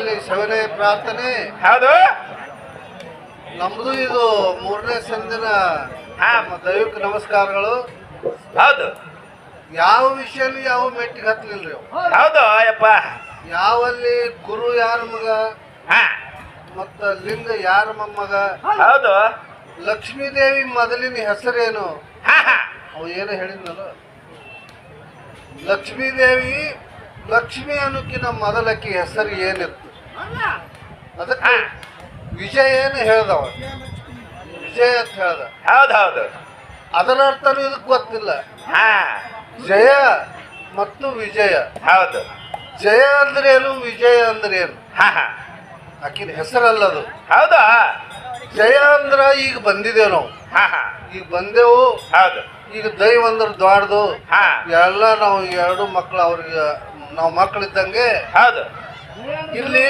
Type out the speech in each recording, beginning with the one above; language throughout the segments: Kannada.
ಇಲ್ಲಿ ಸವಿನಯ ಪ್ರಾರ್ಥನೆ. ಹೌದು. ನಮ್ದು ಇದು ಮೂರನೇ ಸಂದಿನ ದೈವಿಕ ನಮಸ್ಕಾರಗಳು. ಹೌದು. ಯಾವ ವಿಷಯಲ್ಲಿ ಯಾವ ಮೆಟ್ಟಿಗೆ ಹತ್ತಲಿಲ್ರಿ ಹೌದು ಯಪ್ಪ ಯಾವಲ್ಲಿ ಗುರು ಯಾರ ಮಗ? ಹಾ. ಮತ್ತ ಲಿಂಗ ಯಾರ ಮೊಮ್ಮಗ? ಹೌದು. ಲಕ್ಷ್ಮೀದೇವಿ ಮೊದಲಿನ ಹೆಸರೇನು? ಅವು ಏನು ಹೇಳಿದ್ನಲ್ಲ? ಲಕ್ಷ್ಮೀದೇವಿ ಲಕ್ಷ್ಮಿ ಅನ್ನೋಕ್ಕಿಂತ ಮೊದಲಕ್ಕೆ ಹೆಸರು ಏನಿತ್ತು? ಅದಕ್ಕೆ ವಿಜಯ ಏನು ಹೇಳ್ದವ? ವಿಜಯ ಅಂತ ಹೇಳ್ದ. ಹೌದು ಹೌದು. ಅದರ ಅರ್ಥನೂ ಇದಕ್ಕೆ ಗೊತ್ತಿಲ್ಲ. ಹಾ. ಜಯ ಮತ್ತು ವಿಜಯ. ಹೌದು. ಜಯ ಅಂದ್ರೇನು ವಿಜಯ ಅಂದ್ರೇನು? ಹಾ ಹಾ. ಆಕಿನ ಹೆಸರಲ್ಲದು ಹೌದಾ? ಜಯ ಅಂದ್ರ ಈಗ ಬಂದಿದ್ದೇವೆ ನಾವು. ಹಾ ಹಾ. ಈಗ ಬಂದೆವು. ಹೌದು. ಈಗ ದೈವ ಅಂದ್ರೆ ದ್ವಾರದು. ಹಾ. ಎಲ್ಲ ನಾವು ಎರಡು ಮಕ್ಕಳು ಅವ್ರಿಗೆ ನಾವು ಮಕ್ಕಳಿದ್ದಂಗೆ ಹೌದು. ಇಲ್ಲಿ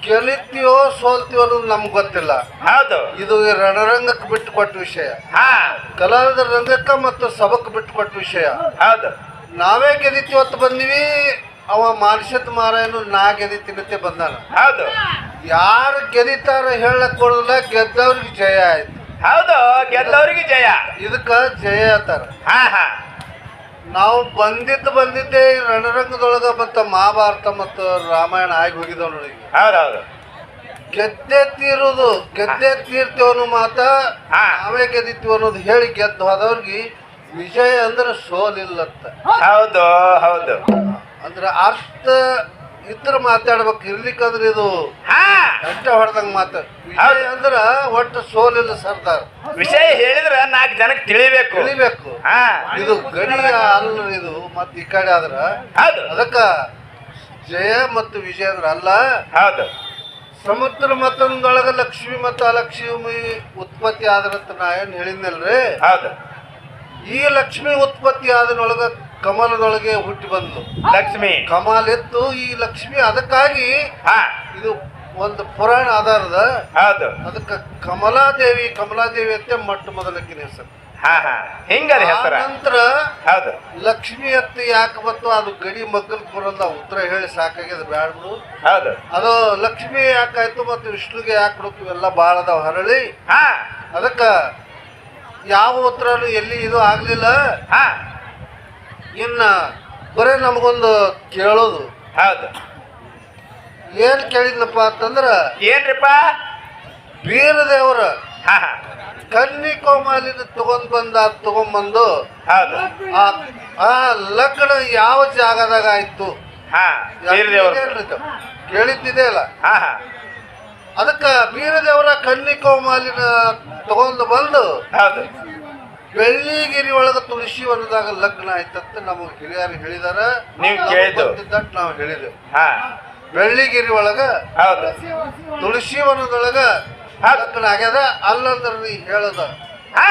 ಗೆಲಿತೀವೋ ಸೋಲ್ತೀವೋ ಅನ್ನೋದು ನಮ್ಗೆ ಗೊತ್ತಿಲ್ಲ. ಹೌದು. ಇದು ರಣರಂಗಕ್ಕೆ ಬಿಟ್ಟು ಕೊಟ್ಟ ವಿಷಯ. ಹಾ. ಕಲಾವಿದರ ರಂಗಕ್ಕೆ ಮತ್ತು ಸಭಕ್ಕೆ ಬಿಟ್ಟು ಕೊಟ್ಟ ವಿಷಯ. ಹೌದು. ನಾವೇ ಗೆದಿತೀವಿ ಅಂತ ಬಂದಿವಿ ಅವ ಮಾನಸತ್ ಮಾರಾಯನು ನಾ ಗೆದಿತೀನಂತೆ ಬಂದಾನ. ಹೌದು. ಯಾರು ಗೆದಿತಾರ ಹೇಳಕ್ ಕೊಡೋದಿಲ್ಲ ಗೆದ್ದವ್ರಿಗೆ ಜಯ ಆಯ್ತು. ಹೌದು ಗೆದ್ದವ್ರಿಗೆ ಜಯ. ಇದಕ್ಕ ಜಯ ಆತಾರ ಹಾ ಹಾ. ನಾವು ಬಂದಿದ್ದು ಬಂದಿದ್ದೆ ಈ ರಣರಂಗದೊಳಗ ಮತ್ತು ಮಹಾಭಾರತ ಮತ್ತು ರಾಮಾಯಣ ಆಗಿ ಹೋಗಿದಾವ ನೋಡಿ ಗೆದ್ದೆ ತೀರುದು ಗೆದ್ದೆ ತೀರ್ತೀವಿ ಅನ್ನೋ ಮಾತ ಹಾ. ನಾವೇ ಗೆದಿತೀವಿ ಅನ್ನೋದು ಹೇಳಿ ಗೆದ್ದು ಹೋದವ್ರಿಗೆ ವಿಜಯ ಅಂದ್ರೆ ಸೋಲಿಲ್ಲತ್ತ ಹೌದು ಹೌದು. ಅಂದ್ರೆ ಅರ್ಥ ಇದ್ರ ಮಾತಾಡ್ಬೇಕು ಇರ್ಲಿಕ್ಕಂದ್ರೆ ಇದು ಹಾ. ಹೊಡೆದಂಗ ಮಾತ ಹೌದು. ಅಂದ್ರ ಒಟ್ಟು ಸೋಲಿಲ್ಲ ಸರ್ದಾರ್. ವಿಷಯ ಹೇಳಿದ್ರ ನಾಲ್ಕು ಜನಕ್ಕೆ ತಿಳಿಬೇಕು. ತಿಳಿಬೇಕು. ಹಾ. ಇದು ಗಡಿ ಅಲ್ಲ ಇದು ಮತ್ತೆ ಈ ಕಡೆ ಆದ್ರ ಹೌದು. ಅದಕ್ಕ ಜಯ ಮತ್ತು ವಿಜಯ ಅಂದ್ರ ಅಲ್ಲ. ಹೌದು. ಸಮುದ್ರ ಮತ್ತೊಂದೊಳಗ ಲಕ್ಷ್ಮಿ ಮತ್ತು ಅಲಕ್ಷ್ಮಿ ಉತ್ಪತ್ತಿ ಆದ್ರಂತ ನಾ ಏನ್ ಹೇಳಿದ್ನಲ್ರಿ? ಹೌದು. ಈ ಲಕ್ಷ್ಮಿ ಉತ್ಪತ್ತಿ ಆದನೊಳಗ ಕಮಲದೊಳಗೆ ಹುಟ್ಟಿ ಬಂದ್ಲು. ಲಕ್ಷ್ಮಿ. ಕಮಲ್ ಎತ್ತು ಈ ಲಕ್ಷ್ಮಿ ಅದಕ್ಕಾಗಿ ಹಾ. ಇದು ಒಂದು ಪುರಾಣ ಆಧಾರದ ಹೌದು. ಅದಕ್ಕೆ ಕಮಲಾದೇವಿ ಕಮಲಾದೇವಿ ಅಂತ ಮೊಟ್ಟ ಮೊದಲಕ್ಕಿನ ಹೆಸರು. ಹಾ ಹಾ. ಹಿಂಗದ ಹೆಸರ? ನಂತರ ಹೌದು. ಲಕ್ಷ್ಮಿ ಅತ್ತ ಯಾಕೆ ಬಂತು? ಅದು ಗಡಿ ಮಗ್ಗಲ್ ಬರಲ್ಲ ಉತ್ತರ ಹೇಳಿ ಸಾಕಾಗ್ಯದ ಬ್ಯಾಡ್ಬಿಡು ಹೌದು. ಅದು ಲಕ್ಷ್ಮಿ ಯಾಕಾಯ್ತು ಮತ್ತು ವಿಷ್ಣುಗೆ ಯಾಕೆ ಬಿಡ್ತು ಇವೆಲ್ಲ ಭಾಳ ಅದಾವ ಹರಳಿ. ಹಾ. ಅದಕ್ಕೆ ಯಾವ ಉತ್ತರನು ಎಲ್ಲಿ ಇದು ಆಗಲಿಲ್ಲ. ಹಾ. ಇನ್ನು ಬರೀ ನಮಗೊಂದು ಕೇಳೋದು. ಹೌದು. ಏನು ಕೇಳಿದ್ನಪ್ಪ ಅಂತಂದ್ರೆ ಏನ್ರಿಪ್ಪ? ಬೀರದೇವರ ಹಾ ಹಾ. ಕನ್ನಿ ಕೋಮಾಲಿನ ತಗೊಂಡ್ ಬಂದ ತಗೊಂಡ್ಬಂದು ಹೌದು. ಆ ಆ ಲಗ್ನ ಯಾವ ಜಾಗದಾಗ ಆಯ್ತು? ಹಾ ಕೇಳಿದ್ದಿದೆ ಅಲ್ಲ. ಅದಕ್ಕ ಹಾ. ಅದಕ್ಕೆ ಬೀರದೇವರ ಕನ್ನಿ ಕೋಮಾಲಿನ ತಗೊಂಡು ಬಂದು ಹೌದು. ಬೆಳ್ಳಿಗಿರಿ ಒಳಗ ತುಳಸಿ ವನದಾಗ ಲಗ್ನ ಆಯ್ತಂತ ನಮಗೆ ಹಿರಿಯರು ಹೇಳಿದಾರ. ನೀವ್ ಕೇಳಿದ್ದು. ಗೊತ್ತಿದ್ದಟ್ ನಾವು ಹೇಳಿದೆವು ಹಾ. ಬೆಳ್ಳಿಗಿರಿ ಒಳಗ ಹೌದು. ತುಳಸಿ ವನದೊಳಗ. ಲಗ್ನ ಆಗ್ಯದ ಅಲ್ಲಂದ್ರ ನೀ ಹೇಳದ. ಹಾ.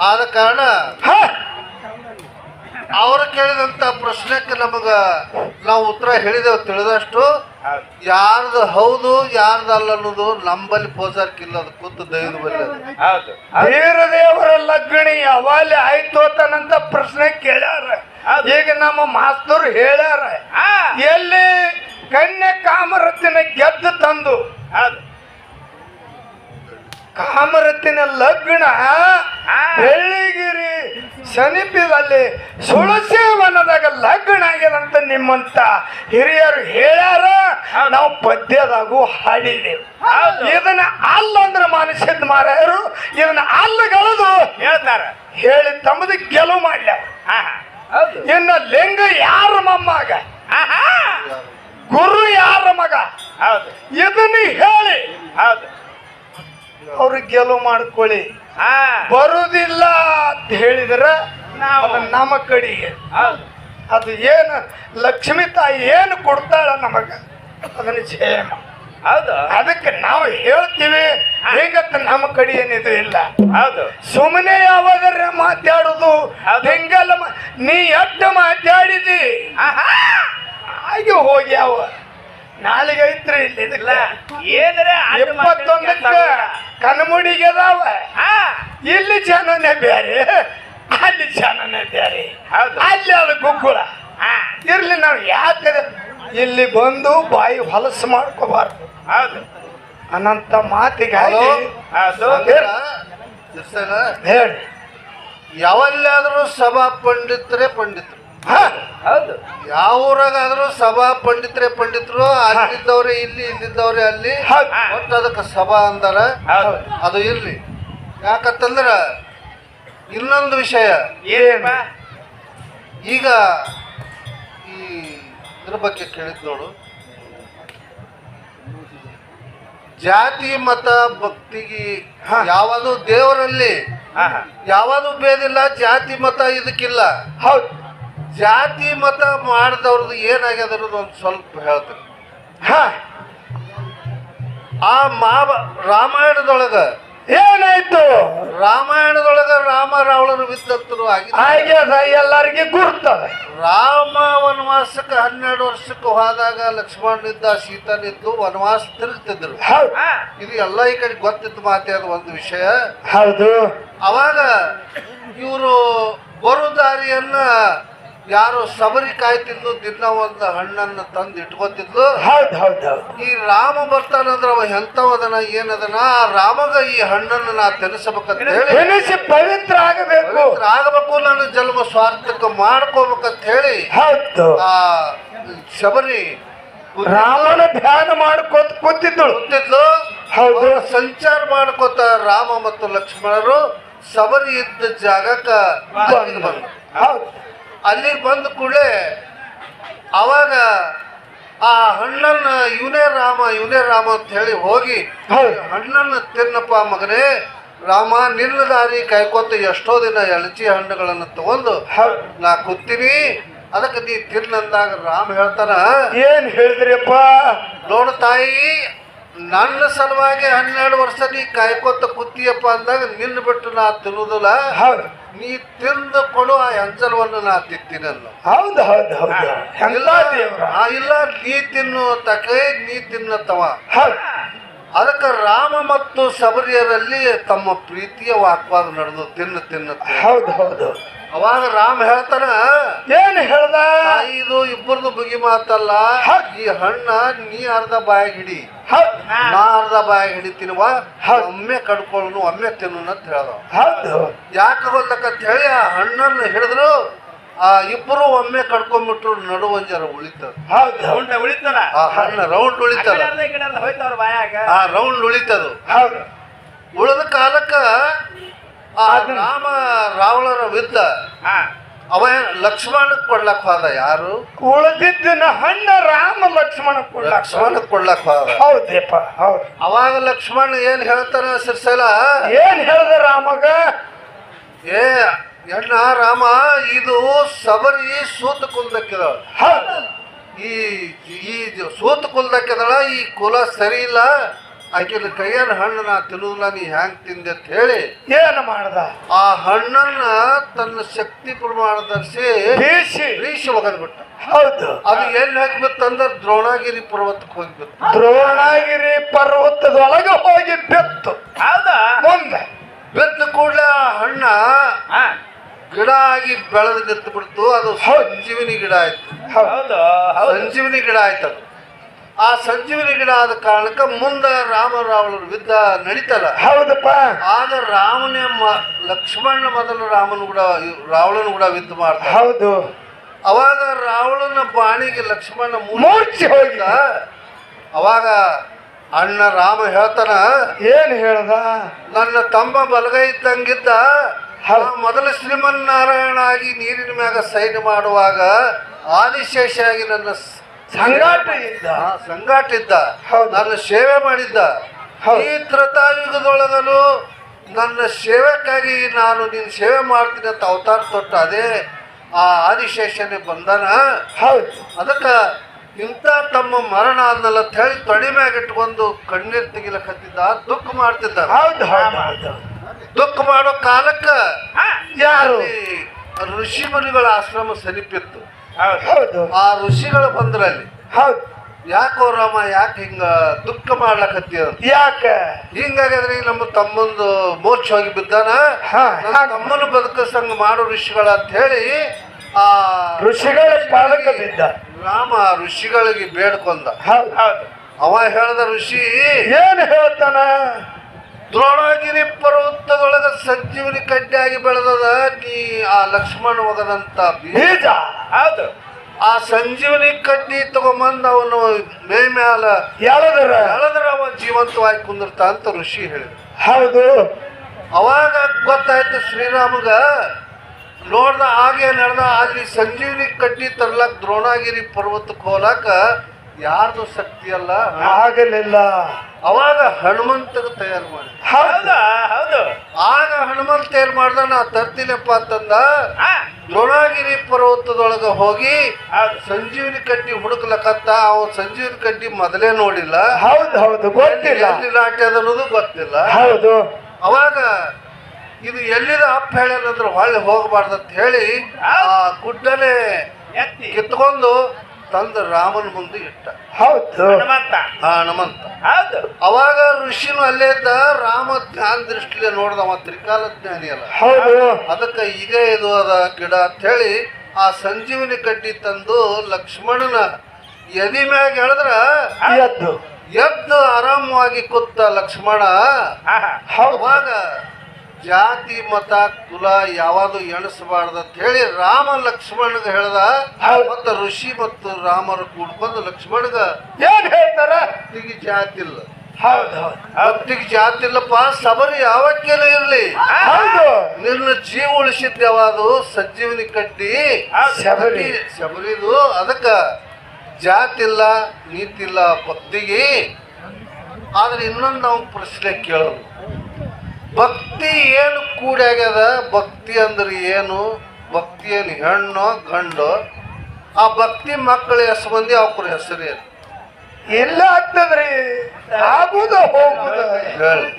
ಆದ ಕಾರಣ ಅವ್ರು ಕೇಳಿದಂತ ಪ್ರಶ್ನೆಕ್ಕೆ ನಮಗ ನಾವು ಉತ್ತರ ಹೇಳಿದೆವು ತಿಳಿದಷ್ಟು ಯಾರ್ದು ಹೌದು ಯಾರ್ದು ಅಲ್ಲ ಅನ್ನೋದು ನಂಬಲ್ಲಿ ಪೋಸಾರ್ಕಿಲ್ಲ ಅದು ಕೂತು ದೈವದ ಬಲ್ಲಿ. ಹೌದು ದೇವರ ಲಗ್ನ ಯಾವಾಲಿ ಆಯ್ತು ಅಂತನಂತ ಪ್ರಶ್ನೆ ಕೇಳ್ಯಾರ. ಈಗ ನಮ್ಮ ಮಾಸ್ತರು ಹೇಳ್ಯಾರ. ಎಲ್ಲಿ ಕನ್ಯಾ ಕಾಮರತಿನ ಗೆದ್ದು ತಂದು ಹೌದು. ಕಾಮರತಿನ ಲಗ್ನ ಬೆಳ್ಳಿಗಿರಿ ಸಮೀಪದಲ್ಲಿ ಸುಳಸಿ ವನದಾಗ ಲಗ್ನ ಆಗ್ಯದಂತ ನಿಮ್ಮಂತ ಹಿರಿಯರು ಹೇಳ್ಯಾರ ನಾವು ಪದ್ಯದಾಗೂ ಹಾಡಿದೆವು. ಇದನ್ನ ಅಲ್ಲ ಅಂದ್ರೆ ಮಾನಸಿದ್ ಮಾರಾಯರು ಇದನ್ನ ಅಲ್ಲಗಳದು ಹೇಳ್ತಾರ. ಹೇಳಿ ತಮ್ಮದು ಗೆಲುವು ಮಾಡ್ಲ ಇನ್ನ ಲಿಂಗ ಯಾರ ಮಮ್ಮಗ? ಗುರು ಯಾರ ಮಗ? ಹೌದು. ಇದನ್ನ ಹೇಳಿ ಹೌದು. ಅವ್ರಿಗೆ ಗೆಲುವು ಮಾಡ್ಕೊಳ್ಳಿ. ಬರುದಿಲ್ಲ ಅಂತ ಹೇಳಿದ್ರೆ ನಾವು- ನಮ್ಮ ಕಡೆಗೆ. ಅದು ಏನು ಲಕ್ಷ್ಮಿ ತಾಯಿ ಏನು ಕೊಡ್ತಾಳ ನಮಗ ಅದನ್ನ ಜಯಮ. ಹೌದು. ಅದಕ್ಕೆ ನಾವು ಹೇಳ್ತೀವಿ ಹೆಂಗತ್ತ ನಮ್ಮ ಕಡೆ ಏನಿದು ಇಲ್ಲ. ಹೌದು. ಸುಮ್ಮನೆ ಯಾವಾಗ ಮಾತಾಡುದು ಹೆಂಗಲ್ಲ ನೀ ಎಟ್ಟ ಮಾತಾಡಿದಿ? ಹಾಗೆ ಹೋಗ್ಯಾವ. ನಾಳೆಗೆ ಐತ್ರಿ ಇಲ್ಲಿ. ಇಲ್ಲ ಇದಕ್ಕೆ ಏನ್ರೆ ಇಪ್ಪತ್ತೊಂದಕ್ಕೆ ಕಣ್ಮುಡಿಗೆ ಅದಾವ ಹಾ. ಇಲ್ಲಿ ಜನನೇ ಬೇರೆ ಅಲ್ಲಿ ಜನನೇ ಬೇರೆ. ಅಲ್ಲಿ ಅದು ಗುಗ್ಗುಳ. ಇರ್ಲಿ ನಾವು ಯಾಕೆ? ಇಲ್ಲಿ ಬಂದು ಬಾಯಿ ಹೊಲಸು ಮಾಡ್ಕೋಬಾರ್ದು. ಹೌದು. ಅನಂತ ಮಾತಿಗೆ? ಹೇಳಿ. ಯಾವಲ್ಲಾದ್ರೂ ಸಭಾ ಪಂಡಿತರೇ ಪಂಡಿತರು. ಹಾ ಹೌದು. ಯಾವ ಊರಾಗಾದ್ರೂ ಸಭಾ ಪಂಡಿತರೇ ಪಂಡಿತರು ಅಲ್ಲಿದ್ದವ್ರೆ ಇಲ್ಲಿ ಇಲ್ಲಿದ್ದವ್ರೆ ಅಲ್ಲಿ. ಒಟ್ಟು ಅದಕ್ಕೆ ಸಭಾ ಅಂದಾರ. ಅದು ಇರ್ಲಿ. ಯಾಕಂತಂದ್ರ ಇನ್ನೊಂದು ವಿಷಯ. ಈಗ ಈ ಇದ್ರ ಬಗ್ಗೆ ಕೇಳಿದ್ ನೋಡು. ಜಾತಿ ಮತ ಭಕ್ತಿಗೆ ಯಾವುದು ದೇವರಲ್ಲಿ ಬೇದಿಲ್ಲ ಯಾವುದು ಭೇದಿಲ್ಲ ಜಾತಿ ಮತ ಇದಕ್ಕಿಲ್ಲ. ಹೌದು. ಜಾತಿ ಮತ ಮಾಡಿದವ್ರದ್ದು ಏನಾಗ್ಯದ ಅನ್ನೋದು ಒಂದು ಸ್ವಲ್ಪ ಹೇಳ್ತೀನಿ. ಹಾ. ಆ ಮಾವ ರಾಮಾಯಣದೊಳಗ ಏನಾಯ್ತು? ರಾಮಾಯಣದೊಳಗ ರಾಮ ರಾವಣರು ವಿದ್ದಂತರು ಆಗಿದೆ ಎಲ್ಲರಿಗೆ ಗುರುತ. ರಾಮ ವನವಾಸಕ್ಕೆ ಹನ್ನೆರಡು ವರ್ಷಕ್ಕೆ ಹೋದಾಗ ಲಕ್ಷ್ಮಣನಿದ್ದ ಸೀತನಿದ್ದು ವನವಾಸ ತಿರುಗ್ತಿದ್ರು. ಇದು ಎಲ್ಲ ಈ ಕಡೆ ಗೊತ್ತಿತ್ತು ಮಾತೇ ಅದು ಒಂದು ವಿಷಯ. ಹೌದು. ಅವಾಗ ಇವರು ಬರೋ ದಾರಿಯನ್ನ ಯಾರು ಸಬರಿ ಕಾಯ್ತಿದ್ಲು ದಿನ ಒಂದು ಹಣ್ಣನ್ನು ತಂದು ಇಟ್ಕೋತಿದ್ಲು. ಹೌದು ಹೌದು ಹೌದು. ಈ ರಾಮ ಬರ್ತಾನಂದ್ರ ಅವ ಎಂತವದನ ಏನದನ? ಆ ರಾಮಗ ಈ ಹಣ್ಣನ್ನು ನಾ ತಿನ್ನಿಸ್ಬೇಕಂತ ಹೇಳಿ ಪವಿತ್ರ ಆಗಬೇಕು. ಪವಿತ್ರ ಆಗಬೇಕು ನನ್ನ ಜನ್ಮ ಸ್ವಾರ್ಥಕ್ಕೆ ಮಾಡ್ಕೋಬೇಕಂತ ಹೇಳಿ ಹೌದು. ಆ ಶಬರಿ ರಾಮನ ಧ್ಯಾನ ಮಾಡ್ಕೋತ ಕೂತಿದ್ದಳು. ಕೂತಿದ್ಲು. ಹೌದು. ಸಂಚಾರ ಮಾಡ್ಕೋತ ರಾಮ ಮತ್ತು ಲಕ್ಷ್ಮಣರು ಸಬರಿ ಇದ್ದ ಜಾಗಕ್ಕೆ ಬಂದ್ರು. ಹೌದು. ಅಲ್ಲಿಗೆ ಬಂದ ಕೂಡಲೇ ಅವಾಗ ಆ ಹಣ್ಣನ್ನ ಇವನೇ ರಾಮ ಇವನೇ ರಾಮ ಅಂತ ಹೇಳಿ ಹೋಗಿ. ಹಣ್ಣನ್ನು ತಿನ್ನಪ್ಪ ಮಗನೇ ರಾಮ ನಿನ್ನ ದಾರಿ ಕಾಯ್ಕೊತ ಎಷ್ಟೋ ದಿನ ಎಳಚಿ ಹಣ್ಣುಗಳನ್ನು ತಗೊಂಡು ನಾ ಕೂತೀನಿ. ಅದಕ್ಕೆ ನೀ ತಿನ್ನಂದಾಗ ರಾಮ ಹೇಳ್ತಾನ ಏನ್ ಹೇಳಿದ್ರಿಯಪ್ಪ? ನೋಡು ತಾಯಿ ನನ್ನ ಸಲುವಾಗಿ ಹನ್ನೆರಡು ವರ್ಷ ನೀ ಕಾಯ್ಕೊತ ಕೂತಿಯಪ್ಪ ಅಂದಾಗ ನಿನ್ನ ಬಿಟ್ಟು ನಾ ತಿನ್ನುದಿಲ್ಲ. ಹೌದು. ನೀ ತಿಂದು ಕೊಡು ಆ ಹೆಂಚಲವನ್ನು ನಾ ತಿಂತೀನಲ್ಲ. ಹೌದು ಹೌದು ಹೌದು. ಎಲ್ಲ ದೇವ್ರ? ಆ, ಇಲ್ಲ ನೀ ತಿನ್ನು ತಕೆ ನೀ ತಿನ್ನತ್ತವ ಹೌದು. ಅದಕ್ಕೆ ರಾಮ ಮತ್ತು ಸಬರಿಯರಲ್ಲಿ ತಮ್ಮ ಪ್ರೀತಿಯ ವಾಕ್ವಾದ ನಡೆದು ತಿನ್ನು ತಿನ್ನುತ್ತೆ ಹೌದು ಹೌದು. ಅವಾಗ ರಾಮ ಹೇಳ್ತಾನ ಏನು ಹೇಳ್ದ? ಇಬ್ಬರದು ಬುಗಿ ಮಾತಲ್ಲ. ಈ ಹಣ್ಣ ನೀ ಅರ್ಧ ಬಾಯಾಗ ಹಿಡಿ. ನಾ ಅರ್ಧ ಬಾಯಾಗ ಹಿಡಿತೀನವ. ಒಮ್ಮೆ ಕಡ್ಕೊಳ್ಳು ಒಮ್ಮೆ ತಿನ್ನು ಅಂತ ಹೇಳ್ದ. ಹೌದು. ಯಾಕೆ ಹೇಳಿ ಆ ಹಣ್ಣನ್ನು ಹಿಡಿದ್ರು ಆ ಇಬ್ಬರು ಒಮ್ಮೆ ಕಡ್ಕೊಂಡ್ಬಿಟ್ರು ನಡುವಂಜರ ಉಳಿತದ. ಆ ಹಣ್ಣು ರೌಂಡ್ ಉಳಿತದ. ಆ ರೌಂಡ್ ಉಳಿತದು. ಉಳಿದ ಕಾಲಕ್ಕ ಆ ರಾಮ ರಾವಣರ ವಿದ್ದ ಹಾ. ಅವ ಲಕ್ಷ್ಮಣಕ್ ಕೊಡ್ಲಕ್ ಹೋದ ಯಾರು? ಉಳಿದಿದ್ದನ ಹಣ್ಣ ರಾಮ ಲಕ್ಷ್ಮಣ ಲಕ್ಷ್ಮಣ ಲಕ್ಷ್ಮಣಕ್ ಕೊಡ್ಲಕ್ ಹೋದ. ಹೌದ್ರಿಪ್ಪ ಹೌದು. ಅವಾಗ ಲಕ್ಷ್ಮಣ ಏನ್ ಹೇಳ್ತಾನ ಸಿರ್ಸಲ? ಏನ್ ಹೇಳ್ದ ರಾಮಗ? ಏ ಎಣ್ಣ ರಾಮ ಇದು ಸಬರಿ ಸೂತ ಕುಲ್ದಕ್ಕಿದ ಈ ಈ ಸೂತ ಕುಲ್ದಕ್ಕಿದಳ ಈ ಕುಲ ಸರಿ ಇಲ್ಲ. ಆಕಿನ ಕೈಯಲ್ಲಿ ಹಣ್ಣು ನಾ ತಿನ್ನುದಿಲ್ಲ ನೀ ಹ್ಯಾಂಗ್ ತಿಂದೆ ಅಂತ ಹೇಳಿ ಏನು ಮಾಡ್ದ? ಆ ಹಣ್ಣನ್ನ ತನ್ನ ಶಕ್ತಿ ಪ್ರಮಾಣದರ್ಶಿ ಬೀಸಿ. ರೀಶಿ ಒಗದ್ಬಿಟ್ಟ ಹೌದು. ಅದು ಎಲ್ಲಿ ಹಾಕ್ಬಿತ್ತಂದ್ರೆ ದ್ರೋಣಗಿರಿ ಪರ್ವತಕ್ಕೆ ಹೋಗ್ಬಿತ್ತು. ದ್ರೋಣಗಿರಿ ಪರ್ವತದೊಳಗೆ ಹೋಗಿ ಬೆತ್ತು. ಹೌದಾ? ಮುಂದೆ. ಬಿದ್ದ ಕೂಡಲೇ ಆ ಹಣ್ಣ ಗಿಡ ಆಗಿ ಬೆಳೆದು ನಿಂತು ಬಿಡ್ತು ಅದು. ಸಂಜೀವಿನಿ ಗಿಡ ಆಯ್ತು. ಹೌದು. ಸಂಜೀವಿನಿ ಗಿಡ ಆಯ್ತು ಅದು ಆ ಸಂಜೀವಿನಿ ಗಿಡ ಆದ ಕಾರಣಕ್ಕೆ ಮುಂದೆ ರಾಮ ರಾವಣ ವಿದ್ದ ನಡೀತಲ್ಲ. ಹೌದಪ್ಪ. ಆಗ ರಾಮನೇ ಲಕ್ಷ್ಮಣ ಮೊದಲು ರಾಮನ ಕೂಡ ರಾವಣನ ಕೂಡ ವಿದ್ದ ಮಾಡ್ತಾರೆ ಹೌದು. ಅವಾಗ ರಾವಣನ ಬಾಣಿಗೆ ಲಕ್ಷ್ಮಣ ಮೂರ್ಛೆ ಹೋಗಿ. ಅವಾಗ ಅಣ್ಣ ರಾಮ ಹೇಳ್ತಾನ ಏನ್ ಹೇಳ್ದ? ನನ್ನ ತಮ್ಮ ಬಲಗೈ ಇದ್ದಂಗಿದ್ದ ಮೊದಲು ಶ್ರೀಮನ್ನಾರಾಯಣ ಆಗಿ ನೀರಿನ ಮ್ಯಾಗ ಸೈನ್ ಮಾಡುವಾಗ ಆದಿಶೇಷ ಆಗಿ ನನ್ನ ಸಂಗಾಟ ಇದ್ದ ಆ, ಸಂಗಾಟ ಇದ್ದ ಹೌದು. ನನ್ನ ಸೇವೆ ಮಾಡಿದ್ದ. ಈ ತ್ರತಾಯುಗದೊಳಗನು ನನ್ನ ಸೇವೆಕ್ಕಾಗಿ ನಾನು ನಿನ್ನ ಸೇವೆ ಮಾಡ್ತೀನಿ ಅಂತ ಅವತಾರ ತೊಟ್ಟ ಅದೇ ಆ ಆದಿಶೇಷನೇ ಬಂದನ. ಹೌದು. ಅದಕ್ಕೆ ಇಂಥ ತಮ್ಮ ಮರಣ ಅದನ್ನೆಲ್ಲ ಅಂತ ಹೇಳಿ ತೊಡೆ ಮ್ಯಾಗ ಇಟ್ಕೊಂಡು ಕಣ್ಣೀರು ತೆಗಿಲಕತ್ತಿದ್ದ. ದುಃಖ ಮಾಡ್ತಿದ್ದ. ಹೌದು ದುಃಖ ಮಾಡೋ ಕಾಲಕ್ಕ ಯಾರು? ಋಷಿ ಮುನಿಗಳ ಆಶ್ರಮ ಸಮೀಪಿತ್ತು ಹೌದು. ಆ ಋಷಿಗಳು ಬಂದ್ರಲ್ಲಿ. ಹೌದು. ಯಾಕೋ ರಾಮ ಯಾಕೆ ಹಿಂಗ ದುಃಖ ಮಾಡ್ಲಕತ್ತಿ ಯಾಕೆ? ಹಿಂಗಾಗಾದ್ರೆ ನಮ್ಮ ತಮ್ಮಂದು ಮೋಕ್ಷ ಹೋಗಿ ಬಿದ್ದಾನ. ತಮ್ಮನ ಬದುಕಸಂಗ ಮಾಡೋ ಋಷಿಗಳ ಅಂತ ಹೇಳಿ ಆ ಋಷಿಗಳ ಬಿದ್ದ ರಾಮ ಋಷಿಗಳಿಗೆ ಬೇಡ್ಕೊಂಡ. ಹೌದು. ಅವ ಹೇಳ್ದ ಋಷಿ ಏನ್ ಹೇಳ್ತಾನ? ದ್ರೋಣಗಿರಿ ಪರ್ವತದೊಳಗ ಸಂಜೀವನಿ ಕಡ್ಡಿಯಾಗಿ ಬೆಳೆದದ ನೀ ಆ ಲಕ್ಷ್ಮಣ ಹೋಗದಂತ ಬೀಜ. ಹೌದು. ಆ ಸಂಜೀವನಿ ಕಡ್ಡಿ ತಗೊಂಬಂದು ಅವನು ಮೇ ಮ್ಯಾಲ ಎಳದ್ರ? ಎಳದ್ರ ಅವ ಜೀವಂತವಾಗಿ ಕುಂದಿರ್ತ ಅಂತ ಋಷಿ ಹೇಳಿದ. ಹೌದು. ಅವಾಗ ಗೊತ್ತಾಯ್ತು ಶ್ರೀರಾಮಗ ನೋಡ್ದ ಹಾಗೆ ನಡೆದ ಅಲ್ಲಿ ಸಂಜೀವಿನಿ ಕಡ್ಡಿ ತರ್ಲಕ್ ದ್ರೋಣಗಿರಿ ಪರ್ವತಕ್ಕೆ ಹೋಲಾಕ ಯಾರ್ದು ಶಕ್ತಿ ಅಲ್ಲ? ಆಗಲಿಲ್ಲ ಅವಾಗ ಹನುಮಂತಗ ತಯಾರು ಮಾಡಿ ಹೌದು? ಹೌದಾ. ಆಗ ಹನುಮಂತ ತಯಾರು ಮಾಡ್ದ? ನಾ ತರ್ತೀನಪ್ಪ ಅಂತಂದ ದ್ರೋಣಗಿರಿ ಪರ್ವತದೊಳಗ ಹೋಗಿ ಸಂಜೀವಿನಿ ಸಂಜೀವನಿ ಕಡ್ಡಿ ಹುಡುಕ್ಲಕತ್ತ ಅವ ಸಂಜೀವಿನಿ ಕಡ್ಡಿ ಮೊದಲೇ ನೋಡಿಲ್ಲ. ಹೌದು ಹೌದು ಗೊತ್ತಿಲ್ಲ. ಎಲ್ಲಿ ನಾಟ್ಯದ ಅನ್ನೋದು ಗೊತ್ತಿಲ್ಲ. ಹೌದು. ಅವಾಗ ಇದು ಎಲ್ಲಿದ ಅಪ್ಪ ಹೇಳ್ಯಾನಂದ್ರೆ ಹೊಳ್ಳಿ ಹೋಗಬಾರ್ದಂತ ಹೇಳಿ ಆ ಗುಡ್ಡನೆ ಕಿತ್ಕೊಂಡು ತಂದು ರಾಮನ ಮುಂದೆ ಇಟ್ಟ. ಹೌದು. ಹನುಮಂತ. ಆ ಹನುಮಂತ. ಹೌದು. ಅವಾಗ ಋಷಿನು ಅಲ್ಲೇ ಇದ್ದ ರಾಮ ಜ್ಞಾನ ದೃಷ್ಟಿಲೆ ಅವ ತ್ರಿಕಾಲ ಜ್ಞಾನಿ ಅಲ್ಲ. ಹೌದು. ಅದಕ್ಕೆ ಈಗ ಇದು ಅದ ಗಿಡ ಅಂತ ಹೇಳಿ ಆ ಸಂಜೀವಿನಿ ಕಟ್ಟಿ ತಂದು ಲಕ್ಷ್ಮಣನ ಎದಿ ಮ್ಯಾಗ ಹೇಳಿದ್ರ ಎದ್ದು. ಎದ್ದು ಆರಾಮವಾಗಿ ಕೂತ ಲಕ್ಷ್ಮಣ. ಅವಾಗ ಜಾತಿ ಮತ ಕುಲ ಯಾವುದು ಎಣಿಸಬಾರ್ದು ಅಂತ ಹೇಳಿ ರಾಮ ಲಕ್ಷ್ಮಣಗ ಹೇಳ್ದ. ಮತ್ತ ಋಷಿ ಮತ್ತು ರಾಮರು ಕೂಡ್ಕೊಂಡು ಲಕ್ಷ್ಮಣಗ ಏನ್ ಹೇಳ್ತಾರ? ಈಗ ಜಾತಿ ಇಲ್ಲ. ಹೌದು ಹೌದು ಭಕ್ತಿಗೆ ಜಾತಿ ಇಲ್ಲಪ್ಪ ಸಬರಿ ಯಾವಕ್ಕೆಲ್ಲ ಇರ್ಲಿ? ನಿನ್ನ ಜೀವ ಉಳಿಸಿದ್ ಯಾವುದು ಸಜ್ಜೀವನಿ ಕಟ್ಟಿ. ಶಬರಿ ಶಬರಿದು ಅದಕ್ಕ ಜಾತಿ ಇಲ್ಲ ನೀತಿ ಇಲ್ಲ ಭಕ್ತಿಗೆ. ಆದ್ರೆ ಇನ್ನೊಂದು ನಾವು ಪ್ರಶ್ನೆ ಕೇಳೋದು. ಭಕ್ತಿ ಏನು ಕೂಡ್ಯಾಗ್ಯದ ಭಕ್ತಿ ಅಂದ್ರೆ ಏನು? ಭಕ್ತಿ ಏನು ಹೆಣ್ಣು ಗಂಡು? ಆ ಭಕ್ತಿ ಮಕ್ಕಳ ಹೆಸರು ಬಂದು ಅವ್ರ ಹೆಸರು ಏನು? ಎಲ್ಲ ಆಗ್ತದ್ರಿ ಆಗುದು ಹೋಗುದು? ಹೇಳಿ.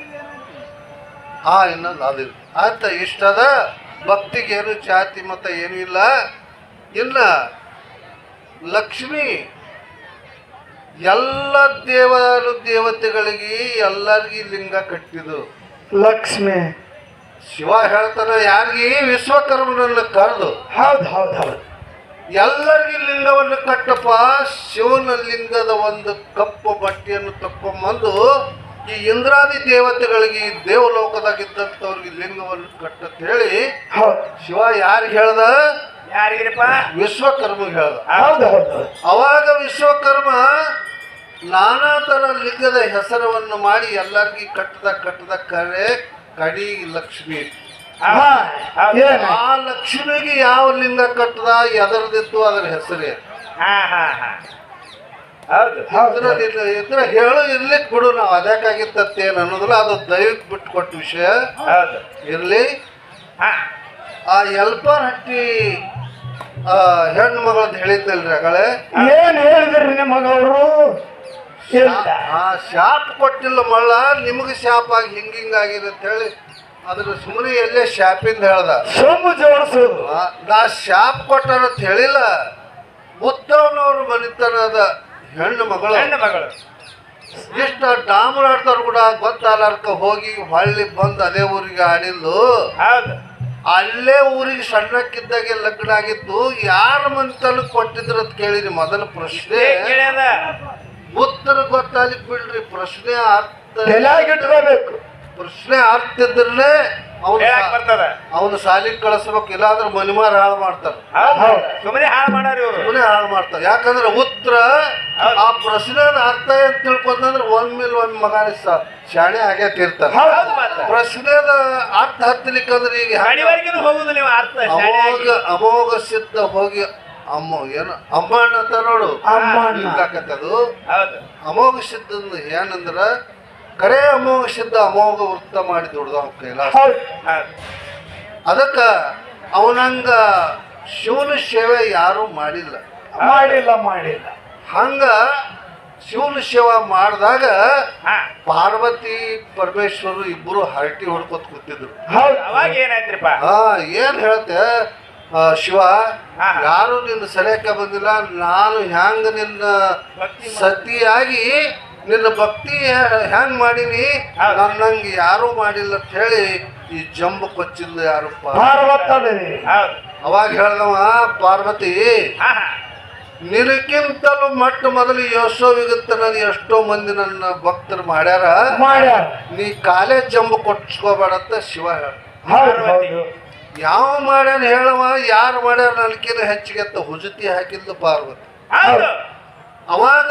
ಆ ಇನ್ನೊಂದು ಅದು ಆಯ್ತ ಇಷ್ಟದ? ಭಕ್ತಿಗೆ ಏನು ಜಾತಿ ಮತ ಏನೂ ಇಲ್ಲ? ಇಲ್ಲ. ಲಕ್ಷ್ಮಿ ಎಲ್ಲ ದೇವರು ದೇವತೆಗಳಿಗೆ ಎಲ್ಲರಿಗೂ ಲಿಂಗ ಕಟ್ಟಿದು ಲಕ್ಷ್ಮಿ. ಶಿವ ಹೇಳ್ತಾರೆ ಯಾರಿಗೆ ವಿಶ್ವಕರ್ಮನನ್ನು ಕರೆದು ಹೌದು ಹೌದು ಹೌದು. ಎಲ್ಲರಿಗೂ ಲಿಂಗವನ್ನು ಕಟ್ಟಪ್ಪ ಶಿವನ ಲಿಂಗದ ಒಂದು ಕಪ್ಪು ಬಟ್ಟೆಯನ್ನು ತಕ್ಕೊಂಬಂದು ಈ ಇಂದ್ರಾದಿ ದೇವತೆಗಳಿಗೆ ಈ ದೇವಲೋಕದಾಗಿದ್ದಂಥವ್ರಿಗೆ ಲಿಂಗವನ್ನು ಕಟ್ಟಂತ ಹೇಳಿ ಹೌದು. ಶಿವ ಯಾರಿಗೆ ಹೇಳ್ದ? ಯಾರಿಗಿರಪ್ಪ? ವಿಶ್ವಕರ್ಮಗೆ ಹೇಳ್ದ. ಹೌದು ಹೌದು. ಅವಾಗ ವಿಶ್ವಕರ್ಮ ನಾನಾ ಥರ ಲಿಂಗದ ಹೆಸರವನ್ನು ಮಾಡಿ ಎಲ್ಲರಿಗೆ ಕಟ್ಟದ ಕಟ್ಟದ ಕರೆ ಕಡಿ ಲಕ್ಷ್ಮಿ. ಆ ಲಕ್ಷ್ಮಿಗೆ ಯಾವ ಲಿಂಗ ಕಟ್ಟದ ಎದರದಿತ್ತು ಅದರ ಹೆಸರೇ. ಇದ್ರ ಹೇಳು ಇರ್ಲಿ ಕೊಡು ನಾವು ಅದಕ್ಕಾಗಿತ್ತೇನು ಅನ್ನೋದಿಲ್ಲ ಅದು ದಯವಿಟ್ಟು ಬಿಟ್ಟು ಕೊಟ್ಟ ವಿಷಯ ಇರ್ಲಿ. ಆ ಎಲ್ಪರ್ ಹಟ್ಟಿ ಹೆಣ್ಣು ಮಗಳದ್ದು ಹೇಳಿದ್ದಲ್ರಿ ಅಗಳೇ? ಏನ್ ಹೇಳಿದ್ರಿ ನಿಮ್ಮ ಇಲ್ಲ ಆ ಶಾಪ್ ಕೊಟ್ಟಿಲ್ಲ ಮಳ್ಳ ನಿಮಗೆ ಶಾಪ್ ಆಗಿ ಹಿಂಗ ಆಗಿದೆ ಅಂತ ಹೇಳಿ ಅದ್ರ ಸುಮ್ಮನೆ ಎಲ್ಲೇ ಶಾಪಿಂದ ಹೇಳ್ದ. ನಾ ಶಾಪ್ ಕೊಟ್ಟಾರ ಅಂತ ಹೇಳಿಲ್ಲ. ಉತ್ತವನವ್ರ ಮನಿತನದ ಹೆಣ್ಣು ಮಗಳು. ಹೆಣ್ಣು ಮಗಳು. ಇಷ್ಟ ಡಾಮರ್ ಆಡ್ತಾರ ಕೂಡ ಗೊತ್ತಾಲಾರ್ಕ ಹೋಗಿ ಹೊಳ್ಳಿ ಬಂದು ಅದೇ ಊರಿಗೆ ಆಡಿದ್ದು. ಅಲ್ಲೇ ಊರಿಗೆ ಸಣ್ಣಕ್ಕಿದ್ದಾಗೆ ಲಗ್ನ ಆಗಿತ್ತು ಯಾರ ಮನಿತನ ಕೊಟ್ಟಿದ್ರ ಅಂತ ಕೇಳಿರಿ ಮೊದಲ ಪ್ರಶ್ನೆ. ಉತ್ತರ ಗೊತ್ತಾಗ್ಲಿಕ್ ಬಿಡ್ರಿ ಪ್ರಶ್ನೆ ಅರ್ಥ ಇಟ್ಕೋಬೇಕು ಪ್ರಶ್ನೆ ಅರ್ಥ ಇದ್ರೇ ಬರ್ತದ? ಅವನು ಶಾಲಿಗೆ ಕಳಿಸ್ಬೇಕು ಇಲ್ಲಾಂದ್ರೆ ಮನಿಮಾರ ಹಾಳು ಮಾಡ್ತಾರೆ. ಸುಮ್ಮನೆ ಹಾಳು ಮಾಡಾರ ಇವರು. ಸುಮ್ಮನೆ ಹಾಳು ಮಾಡ್ತಾರೆ. ಯಾಕಂದ್ರೆ ಉತ್ತರ ಆ ಪ್ರಶ್ನೆ ಅರ್ಥ ಅಂತ ತಿಳ್ಕೊಂಡ್ರೆ ಒಮ್ಮಿಲ್ ಒಮ್ಮೆ ಮಗನ ಸ- ಶಾಣೆ ಆಗೇ ತಿರ್ತಾರೆ ಪ್ರಶ್ನೆದ ಅರ್ಥ ಹತ್ತಲಿಕ್ಕಂದ್ರೆ ಈಗ ಅಮೋಘ ಅಮೋಘ ಸಿದ್ಧ ಹೋಗಿ ಅಮ್ಮ ಏನು? ಅಮ್ಮಣ್ಣ ಅಂತ ನೋಡು. ಅಮ್ಮಣ್ಣ. ಹಿಂಗಾಕತ್ತದು ಹೌದು. ಅಮೋಘ ಸಿದ್ಧ ಏನಂದ್ರ ಕರೆ ಅಮೋಘ ಸಿದ್ಧ ಅಮೋಘ ವೃತ್ತ ಮಾಡಿ ದುಡ್ದ ಕೈಲಾಸ. ಹೌದು. ಅದಕ್ಕ ಅವನಂಗ ಶಿವನ ಸೇವೆ ಯಾರು ಮಾಡಿಲ್ಲ. ಮಾಡಿಲ್ಲ ಮಾಡಿಲ್ಲ. ಹಂಗ ಶಿವನ ಸೇವೆ ಮಾಡಿದಾಗ ಹಾ. ಪಾರ್ವತಿ ಪರಮೇಶ್ವರು ಇಬ್ಬರು ಹರಟಿ ಹೊಡ್ಕೊತ ಕೂತಿದ್ರು. ಹೌದು. ಅವಾಗ ಏನಾಯ್ತ್ರಿಪ್ಪ? ಹಾ ಏನ್ ಹೇಳ್ತೆ ಶಿವ. ಯಾರು ನಿನ್ನ ಸೆಳೆಯಕ್ಕೆ ಬಂದಿಲ್ಲ ನಾನು ಹ್ಯಾಂಗ ನಿನ್ನ ಭಕ್ತಿ ಸತಿಯಾಗಿ ನಿನ್ನ ಭಕ್ತಿ ಹ್ಯಾಂಗ್ ಮಾಡೀನಿ? ನನ್ನಂಗ ಯಾರೂ ಮಾಡಿಲ್ಲ ಅಂತ ಹೇಳಿ ಈ ಜಂಬು ಕೊಚ್ಚಿಲ್ಲ ಯಾರಪ್ಪ? ಪಾರ್ವತದೇವಿ ಅವಾಗ ಹೇಳ್ದವ ಪಾರ್ವತಿ ನಿನಕ್ಕಿಂತಲೂ ಮೊಟ್ಟ ಮೊದಲು ಯಶೋವಿಗತ್ತ ನಾನು ಎಷ್ಟೋ ಮಂದಿ ನನ್ನ ಭಕ್ತರು ಮಾಡ್ಯಾರ. ನೀ ಕಾಲೇ ಜಂಬು ಕೊಚ್ಕೋಬೇಡಂತ ಶಿವ ಹೇಳ ಹೌದು ಹೌದು. ಯಾವ ಮಾಡ್ಯಾನ ಹೇಳವ ಯಾರು ಮಾಡ್ಯಾರ ನನಗಿನ ಹೆಚ್ಚಿಗೆ ಅಂತ ಹುಜುತಿ ಹಾಕಿದ್ದು ಪಾರ್ವತಿ. ಅವಾಗ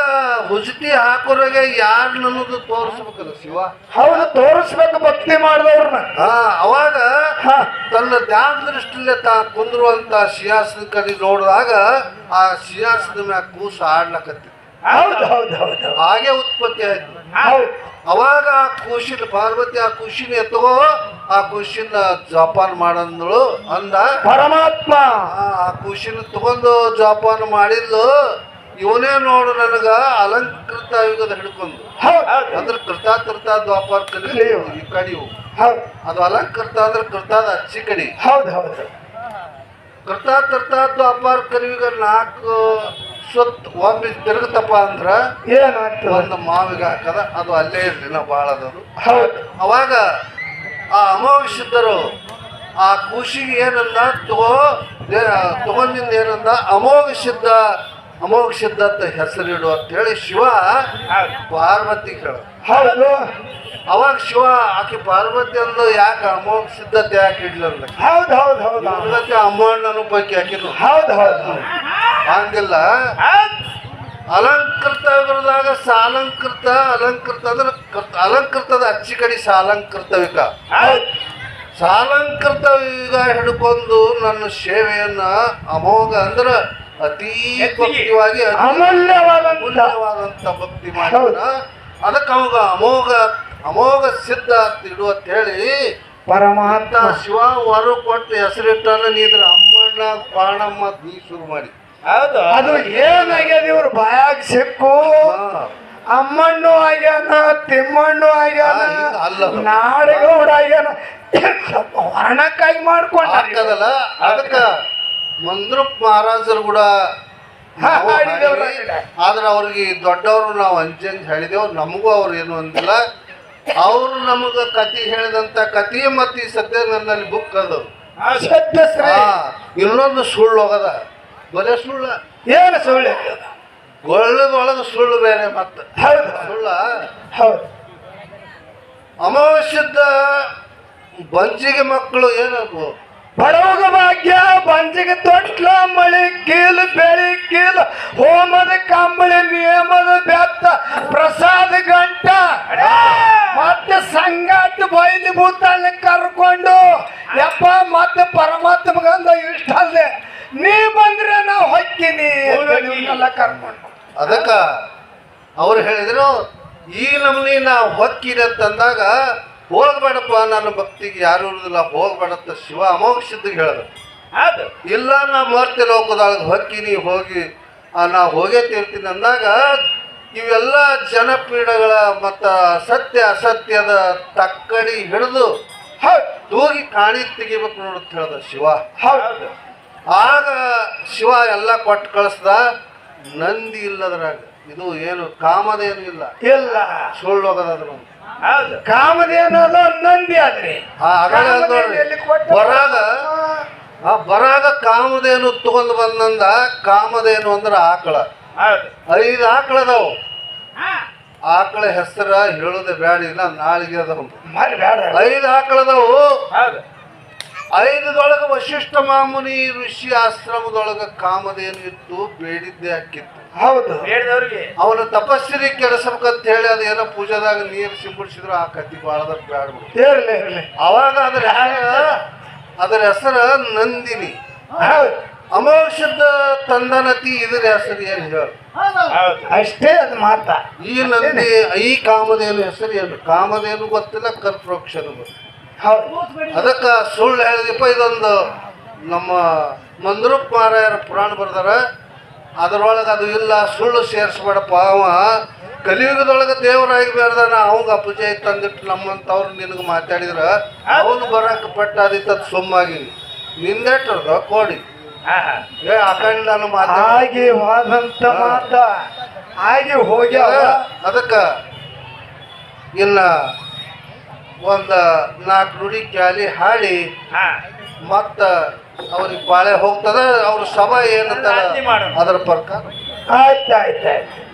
ಹುಜುತಿ ಹಾಕೋರಾಗೆ ಯಾರು ನನ್ನದು ತೋರಿಸ್ಬೇಕಲ್ಲ ಶಿವ? ಹೌದು ತೋರಿಸ್ಬೇಕು ಭಕ್ತಿ ಮಾಡಿದವ್ರನ್ನ. ಹಾ ಅವಾಗ ತನ್ನ ಧ್ಯಾನ ದೃಷ್ಟಿಲೆ ತಾ ಕುಂದ್ರುವಂತ ಸಿಂಹಾಸನ ಕಡೆ ನೋಡಿದಾಗ ಆ ಸಿಂಹಾಸನ ಮ್ಯಾಗ ಕೂಸು ಆಡ್ಲಕತ್ತಿ ಹಾಗೆ ಉತ್ಪತ್ತಿ ಆಯ್ತು. ಅವಾಗ ಆ ಖುಷಿನ ಪಾರ್ವತಿ ಆ ಖುಷಿನ ಎತ್ತಗೋ ಆ ಖುಷಿನ ಜೋಪಾನ ಮಾಡಂದಳು ಅಂದ. ಪರಮಾತ್ಮ. ಆ ಖುಷಿನ ತಗೊಂಡು ಜೋಪಾನ ಮಾಡಿದ್ಲು. ಇವನೇ ನೋಡು ನನಗ ಅಲಂಕೃತ ಯುಗದ ಹಿಡ್ಕೊಂಡು. ಅಂದ್ರೆ ಕೃತ ಕೃತ ದ್ವಾಪಾರ ಈ ಕಡೆ ಹೌದು. ಅದು ಅಲಂಕೃತ ಅಂದ್ರೆ ಕೃತದ ಅಚ್ಚಿ ಕಡಿ. ಹೌದು ಹೌದು. ಕೃತ ಕೃತ ದ್ವಾಪಾರ ಕರಿವಿಗ ನಾಲ್ಕು ಸ್ವತ್ ಒಮ್ಮೆ ತಿರುಗುತ್ತಪ್ಪ ಅಂದ್ರ ಏನಾಗ್ತದೆ? ಒಂದು ಮಾವಿಗೆ ಹಾಕದ ಅದು ಅಲ್ಲೇ ಇರಲಿಲ್ಲ ಬಾಳದದು. ಹೌದು. ಅವಾಗ ಆ ಅಮೋಘ ಸಿದ್ಧರು ಆ ಖುಷಿಗೆ ಏನಂದ ತಗೋ ತಗೊಂಡಿಂದ ಏನಂದ ಅಮೋಘ ಸಿದ್ಧ ಅಮೋಘ ಸಿದ್ಧ ಅಂತ ಹೆಸರಿಡು ಅಂತ ಹೇಳಿ ಶಿವ ಪಾರ್ವತಿ ಕೇಳ. ಹೌದು. ಅವಾಗ ಶಿವ ಆಕೆ ಪಾರ್ವತಿ ಅಂದು ಯಾಕೆ ಅಮೋಘ ಸಿದ್ಧತೆ ಯಾಕೆ ಇಡ್ಲಂದ ಹೌದು ಹೌದು ಹೌದು. ಅಮ್ಮಣ್ಣನ ಪೈಕಿ ಹಾಕಿದ್ರು ಹೌದು ಹೌದು. ಹಂಗಿಲ್ಲ. ಅಲಂಕೃತ ಬರೆದಾಗ ಸಾಲಂಕೃತ ಅಲಂಕೃತ ಅಂದ್ರೆ ಕೃತ- ಅಲಂಕೃತದ ಅಚ್ಚಿ ಕಡೆ ಸಾಲಂಕೃತ ವಿಕ ಸಾಲಂಕೃತ ಈಗ ಹಿಡ್ಕೊಂಡು ನನ್ನ ಸೇವೆಯನ್ನ ಅಮೋಘ ಅಂದ್ರ ಅತೀ. ಭಕ್ತಿವಾಗಿ ಅಮೂಲ್ಯವಾದಂತ. ಭಕ್ತಿ ಮಾಡಿದ ಅದಕ್ಕೆ ಅವಾಗ ಅಮೋಘ ಅಮೋಘ ಸಿದ್ಧ ಅಂತ ಇಡು ಅಂತ ಹೇಳಿ ಪರಮಾತ್ಮ. ಶಿವ ವರ ಕೊಟ್ಟು ಹೆಸರಿಟ್ಟಾನ ನೀದ್ರ ಅಮ್ಮಣ್ಣ ಪಾಣಮ್ಮ ನೀ ಶುರು ಮಾಡಿ. ಹೌದು. ಅದು ಏನಾಗ್ಯದ ಇವ್ರ ಬಾಯಾಗ ಸಿಕ್ಕು. ಅಮ್ಮಣ್ಣು ಆಗ್ಯಾನ ತಿಮ್ಮಣ್ಣು ಆಗ್ಯಾನ. ನಾಡಗೌಡ ಆಗ್ಯಾನ. ವರ್ಣಕ್ಕಾಗಿ ಮಾಡ್ಕೊಂಡ ಹಾಕದಲ್ಲ? ಅದಕ್ಕ ಮಂದ್ರಪ್ ಮಹಾರಾಜರು ಕೂಡ. ಆದ್ರೆ ಅವ್ರಿಗೆ ದೊಡ್ಡವರು ನಾವು ಅಂಚಂಜ್ ಹೇಳಿದೆವು ನಮಗೂ ಅವ್ರು ಏನು ಅಂದಿಲ್ಲ. ಅವ್ರು ನಮಗ ಕತಿ ಹೇಳಿದಂತ ಕತಿ ಮತ್ತೆ ಸತ್ಯ ಸದ್ಯ ನನ್ನಲ್ಲಿ ಬುಕ್ ಅದು ಇನ್ನೊಂದು ಸುಳ್ಳು ಹೋಗದ. ಬರೇ ಸುಳ್ಳ. ಏನು ಸುಳ್ಳು? ಒಳ್ಳದೊಳಗ ಸುಳ್ಳು ಬೇರೆ ಮತ್ತೆ. ಹೌದು. ಸುಳ್ಳ? ಹೌದು. ಅಮಾವಾಸ್ಯದ ಬಂಜಿಗೆ ಮಕ್ಕಳು ಏನದು ಬಡವಗ ಭಾಗ್ಯ ಬಂಜಿಗೆ ತೊಟ್ಲ ಮಳಿ ಕೀಲು ಬೆಳಿ ಕೀಲು ಹೋಮದ ಕಂಬಳಿ ನಿಯಮದ ಬೆತ್ತ ಪ್ರಸಾದ ಗಂಟ. ಮತ್ತೆ ಸಂಗಾಟ ಬಯಲು ಭೂತಾನ ಕರ್ಕೊಂಡು ಯಪ್ಪ ಮತ್ತೆ ಪರಮಾತ್ಮಗಂದ ಇಷ್ಟ ಅಲ್ಲದೆ ನೀ ಬಂದ್ರೆ ನಾ ಹೊಕ್ಕಿನಿ ಎಲ್ಲ ಕರ್ಕೊಂಡು ಅದಕ್ಕ ಅವ್ರು ಹೇಳಿದ್ರು ಈ ನಮ್ನಿ ನಾವು ಹೊಕ್ಕಿರ ಅಂತಂದಾಗ ಹೋಗ್ಬೇಡಪ್ಪ ನನ್ನ ಭಕ್ತಿಗೆ ಯಾರು ಇರುದಿಲ್ಲ ಹೋಗ್ಬೇಡತ್ತ ಶಿವ ಅಮೋಘ ಸಿದ್ಧಿಗೆ ಹೇಳಿದ್ರು ಹೌದು. ಇಲ್ಲ ನಾ ಮರ್ತಿ ಲೋಕದೊಳಗೆ ಹೊಕ್ಕಿನಿ ಹೋಗಿ ಆ, ನಾ ಹೋಗೇ ತೀರ್ತೀನಿ ಅಂದಾಗ ಇವೆಲ್ಲ ಜನಪೀಡಗಳ ಮತ್ತು ಸತ್ಯ ಅಸತ್ಯದ ತಕ್ಕಡಿ ಹಿಡಿದು ಹೌದು. ತೂಗಿ ಕಾಣಿ ತೆಗಿಬೇಕು ನೋಡುತ್ತೆ ಹೇಳ್ದ ಶಿವ. ಹೌದು. ಆಗ ಶಿವ ಎಲ್ಲ ಕೊಟ್ಟು ಕಳಿಸ್ದ ನಂದಿ ಇಲ್ಲದ್ರಾಗ. ಇದು ಏನು ಕಾಮದೇನು ಇಲ್ಲ. ಇಲ್ಲ. ಸುಳ್ಳು ಹೋಗೋದಾದ್ರು ಹೌದು ಅಲ್ಲ ನಂದಿ ಆದ್ರಿ? ಬರಾಗ ಆ ಬರಾಗ ಕಾಮದೇನು ತಗೊಂಡ್ ಬಂದಂದ ಕಾಮದೇನು ಅಂದ್ರೆ ಆಕಳ. ಐದು ಆಕಳ ಅದಾವು. ಆಕಳ ಹೆಸರ ಹೇಳೋದೆ ಬ್ಯಾಡ ಇಲ್ಲ ನಾಳಿಗೆ ಅದಾವ. ಬೇಡ ಐದು ಆಕಳ ಅದಾವು. ಹೌದು. ಐದದೊಳಗ ವಶಿಷ್ಠ ಮಾಮುನಿ ಋಷಿ ಆಶ್ರಮದೊಳಗ ಕಾಮಧೇನು ಇತ್ತು ಬೇಡಿದ್ದೆ ಹಾಕಿತ್ತು. ಹೌದು. ಬೇಡದವ್ರಿಗೆ? ಅವನ ತಪಸ್ವಿ ಕೆಡಿಸ್ಬೇಕಂತ ಹೇಳಿ ಅದೇನೋ ಪೂಜಾದಾಗ ನೀರು ಸಿಂಪಡಿಸಿದ್ರು ಆ ಕತ್ತಿ ಬಾಳದ ಬೇಡ. ಇರ್ಲಿ ಇರ್ಲಿ ಅವಾಗ ಅದ್ರ ಅದರ ಹೆಸರು ನಂದಿನಿ. ಹೌದು. ಅಮೋಷದ ತಂದನತಿ ಇದ್ರ ಹೆಸರು ಏನು ಹೇಳು? ಹೌದು. ಅಷ್ಟೇ ಅದು ಮಾತ. ಈ ನಂದಿ ಈ ಕಾಮಧೇನು ಹೆಸರು ಏನು? ಕಾಮಧೇನು ಗೊತ್ತಿಲ್ಲ ಕಲ್ಪವೃಕ್ಷನು ಗೊತ್ತಿಲ್ಲ. ಅದಕ್ಕೆ ಸುಳ್ಳು ಹೇಳಿದಪ್ಪ ಇದೊಂದು ನಮ್ಮ ಮಂದ್ರೂಪ್ ಮಾರಾಯರ ಪುರಾಣ ಬರ್ದಾರ. ಅದರೊಳಗೆ ಅದು ಇಲ್ಲ ಸುಳ್ಳು ಸೇರಿಸ್ಬೇಡಪ್ಪ ಅವ ಕಲಿಯುಗದೊಳಗೆ ದೇವರಾಗಿ ಬೇಡ್ದಾನ ಅವಂಗ ಪೂಜೆ ತಂದಿಟ್ಟು ನಮ್ಮಂಥವ್ರು ನಿನಗೆ ಮಾತಾಡಿದ್ರ ಅವನು ಬರಕ್ಕೆ ಪಟ್ಟಾದಿತ್ತ ಸುಮ್ಮಾಗಿ. ನಿಂದೆಟ್ಟರ್ದ ಕೋಡಿ. ಏ ಅಕಂಡ್ ನಾನು ಮಾತಾಡ ಹಾಗೆ ಹೋದಂತ ಮಾತ. ಹಾಗೆ ಹೋಗ್ಯಾವ. ಅದಕ್ಕೆ ಇನ್ನ ಒಂದ ನಾಲ್ಕು ನುಡಿ ಕ್ಯಾಲಿ ಹಾಳಿ ಹಾ. ಮತ್ತ ಅವ್ರಿಗೆ ಬಾಳೆ ಹೋಗ್ತದ ಅವ್ರ ಸಭಾ ಏನಂತ ಅದ್ರ ಅದರ ಪ್ರಕಾರ. ಆಯ್ತು ಆಯ್ತು ಆಯ್ತು.